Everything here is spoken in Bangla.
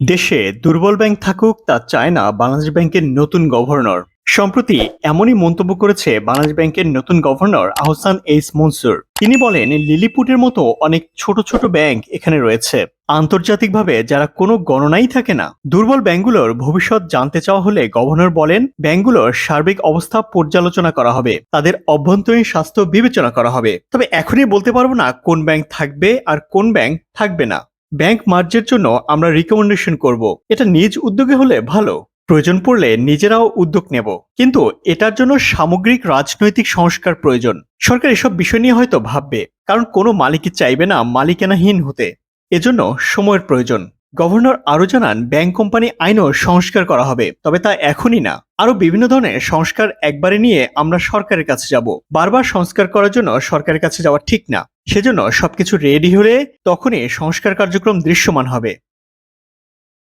দেশে দুর্বল ব্যাংক থাকুক, তা চায় না বাংলাদেশ ব্যাংকের নতুন গভর্নর। সম্প্রতি এমনই মন্তব্য করেছে বাংলাদেশ ব্যাংকের নতুন গভর্নর আহসান এইস মনসুর। তিনি বলেন, লিলিপুটের মতো অনেক ছোট ছোট ব্যাংক এখানে রয়েছে। আন্তর্জাতিকভাবে যারা কোনো গণনাই থাকে না। দুর্বল ব্যাংকগুলোর ভবিষ্যৎ জানতে চাওয়া হলে গভর্নর বলেন, ব্যাংকগুলোর সার্বিক অবস্থা পর্যালোচনা করা হবে। তাদের অভ্যন্তরীণ স্বাস্থ্য বিবেচনা করা হবে। তবে এখনই বলতে পারব না কোন ব্যাংক থাকবে আর কোন ব্যাংক থাকবে না। ব্যাংক মার্জের জন্য আমরা রিকমেন্ডেশন করব। এটা নিজ উদ্যোগে হলে ভালো। প্রয়োজন পড়লে নিজেরাও উদ্যোগ নেব। কিন্তু এটার জন্য সামগ্রিক রাজনৈতিক সংস্কার প্রয়োজন। সরকার এসব বিষয় নিয়ে হয়তো ভাববে, কারণ কোনো মালিকই চাইবে না মালিকানাহীন হতে। এজন্য সময়ের প্রয়োজন। গভর্নর আরও জানান, ব্যাংক কোম্পানি আইনও সংস্কার করা হবে, তবে তা এখনই না। আরও বিভিন্ন ধরনের সংস্কার একবারে নিয়ে আমরা সরকারের কাছে যাব। বারবার সংস্কার করার জন্য সরকারের কাছে যাওয়া ঠিক না। সেজন্য সবকিছু রেডি হলে তখনই সংস্কার কার্যক্রম দৃশ্যমান হবে।